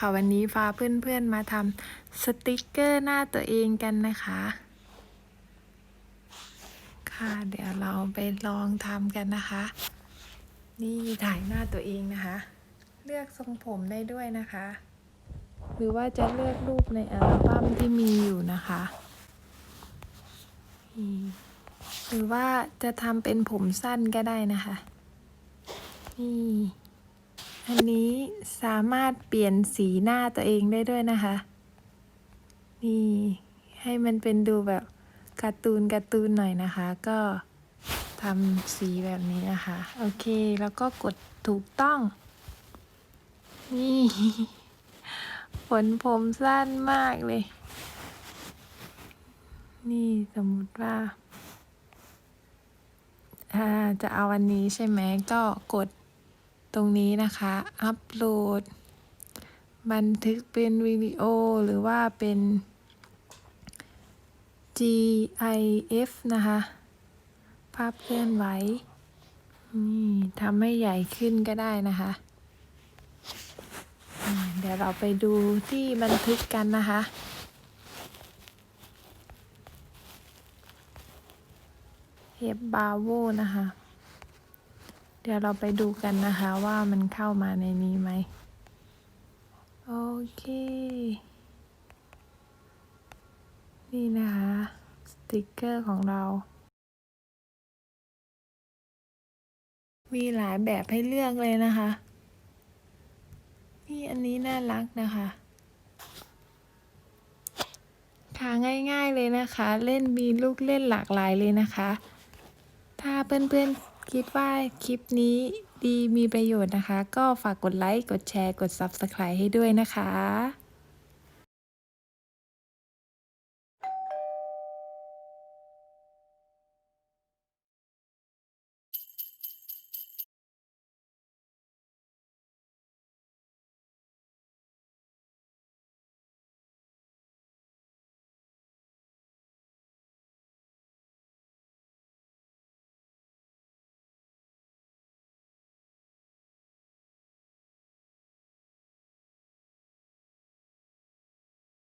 ค่ะวันนี้ฟ้าเพื่อนๆมาทำสติกเกอร์หน้าตัวเองกันนะคะ ค่ะเดี๋ยวเราไปลองทำกันนะคะ นี่ถ่ายหน้าตัวเองนะคะ เลือกทรงผมได้ด้วยนะคะ หรือว่าจะเลือกรูปในอัลบั้มที่มีอยู่นะคะหรือว่าจะทำเป็นผมสั้นก็ได้นะคะ นี่ อันนี้สามารถเปลี่ยนสีหน้าตัวเองได้ด้วยนะคะ นี่ ให้มันเป็นดูแบบการ์ตูนการ์ตูนหน่อยนะคะ ก็ทำสีแบบนี้นะคะ โอเคแล้วก็กดถูกต้อง นี่ผลผมสั้นมากเลย นี่สมมติว่าอ่าจะเอาอันนี้ใช่ไหมก็กด ตรงนี้นะคะ อัปโหลด บันทึกเป็นวิดีโอหรือว่าเป็น GIF นะคะ ภาพเคลื่อนไหว นี่ทำให้ใหญ่ขึ้นก็ได้นะคะ เดี๋ยวเราไปดูที่บันทึกกันนะคะเฮปบาโวนะคะ เดี๋ยวเราไปดูกันนะคะว่ามันเข้ามาในนี้ไหม โอเค นี่นะคะ สติกเกอร์ของเรา มีหลายแบบให้เลือกเลยนะคะ นี่อันนี้น่ารักนะคะค่ะง่ายๆเลยนะคะ เล่นมีลูกเล่นหลากหลายเลยนะคะ ถ้าเพื่อนๆ คิดว่าคลิปนี้ดีมีประโยชน์นะคะ ก็ฝากกดไลค์ กดแชร์ กด Subscribe ให้ด้วยนะคะ